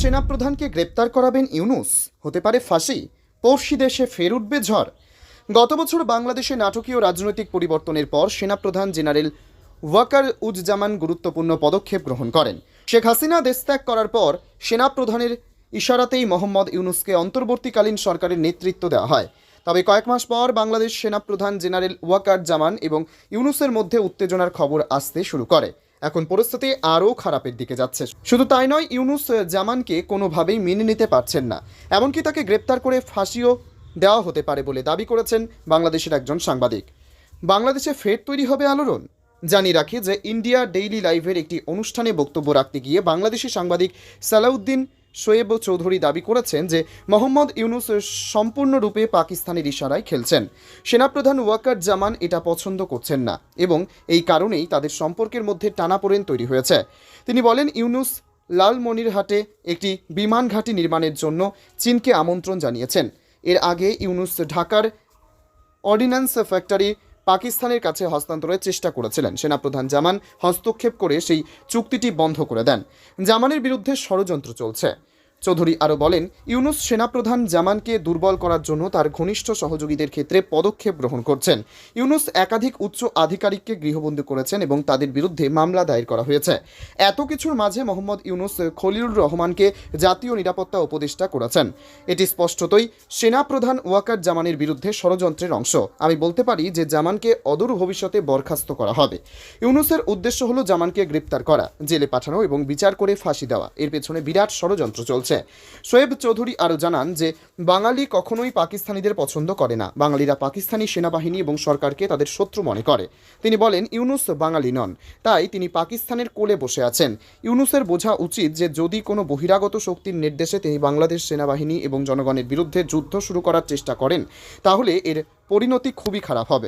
সেনাপ্রধানকে গ্রেপ্তার করাবেন ইউনুস। হতে পারে ফাঁসি পড়শি দেশে ফের উঠবে ঝড়। গত বছর বাংলাদেশে নাটকীয় রাজনৈতিক পরিবর্তনের পর সেনাপ্রধান জেনারেল ওয়াকার উজ্জামান গুরুত্বপূর্ণ পদক্ষেপ গ্রহণ করেন। শেখ হাসিনা দেশত্যাগ করার পর সেনাপ্রধানের ইশারাতেই মোহাম্মদ ইউনুসকে অন্তর্বর্তীকালীন সরকারের নেতৃত্ব দেওয়া হয়। তবে কয়েক মাস পর বাংলাদেশ সেনাপ্রধান জেনারেল ওয়াকার জামান এবং ইউনুসের মধ্যে উত্তেজনার খবর আসতে শুরু করে। এখন পরিস্থিতি আরও খারাপের দিকে যাচ্ছে। শুধু তাই নয়, ইউনুস জামানকে কোনোভাবেই মেনে নিতে পারছেন না। এমনকি তাকে গ্রেপ্তার করে ফাঁসিও দেওয়া হতে পারে বলে দাবি করেছেন বাংলাদেশের একজন সাংবাদিক। বাংলাদেশে ফের তৈরি হবে আলোড়ন। জানিয়ে রাখি যে, ইন্ডিয়া ডেইলি লাইভের একটি অনুষ্ঠানে বক্তব্য রাখতে গিয়ে বাংলাদেশি সাংবাদিক সালাউদ্দিন শোয়েব চৌধুরী দাবি করেছেন যে মোহাম্মদ ইউনুস সম্পূর্ণরূপে পাকিস্তানের ইশারায় খেলছেন। সেনাপ্রধান ওয়াকার জামান এটা পছন্দ করছেন না এবং এই কারণেই তাদের সম্পর্কের মধ্যে টানাপোড়েন তৈরি হয়েছে। তিনি বলেন, ইউনুস লালমনিরহাটে একটি বিমান ঘাঁটি নির্মাণের জন্য চীনকে আমন্ত্রণ জানিয়েছেন। এর আগে ইউনুস ঢাকার অর্ডিন্যান্স ফ্যাক্টরি পাকিস্তানের কাছে হস্তান্তরের চেষ্টা করেছিলেন। সেনাপ্রধান জামান হস্তক্ষেপ করে সেই চুক্তিটি বন্ধ করে দেন। জামানের বিরুদ্ধে ষড়যন্ত্র চলছে। চৌধুরী আরও বলেন, ইউনুস সেনাপ্রধান জামানকে দুর্বল করার জন্য তার ঘনিষ্ঠ সহযোগীদের ক্ষেত্রে পদক্ষেপ গ্রহণ করছেন। ইউনুস একাধিক উচ্চ আধিকারিককে গৃহবন্দী করেছেন এবং তাদের বিরুদ্ধে মামলা দায়ের করা হয়েছে। এত কিছুর মাঝে মোহাম্মদ ইউনুস খলিলুর রহমানকে জাতীয় নিরাপত্তা উপদেষ্টা করেছেন। এটি স্পষ্টতই সেনাপ্রধান ওয়াকার জামানের বিরুদ্ধে ষড়যন্ত্রের অংশ। আমি বলতে পারি যে জামানকে অদূর ভবিষ্যতে বরখাস্ত করা হবে। ইউনুসের উদ্দেশ্য হলো জামানকে গ্রেপ্তার করা, জেলে পাঠানো এবং বিচার করে ফাঁসি দেওয়া। এর পেছনে বিরাট ষড়যন্ত্র চলছে। শোয়েব চৌধুরী আরও জানান যে, বাঙালি কখনোই পাকিস্তানিদের পছন্দ করে না। বাঙালিরা পাকিস্তানি সেনাবাহিনী এবং সরকারকে তাদের শত্রু মনে করে। তিনি বলেন, ইউনুস বাঙালি নন। তাই তিনি পাকিস্তানের কোলে বসে আছেন। ইউনুসের বোঝা উচিত যে, যদি কোনো বহিরাগত শক্তির নির্দেশে তিনি বাংলাদেশ সেনাবাহিনী এবং জনগণের বিরুদ্ধে যুদ্ধ শুরু করার চেষ্টা করেন, তাহলে এর পরিণতি খুবই খারাপ হবে।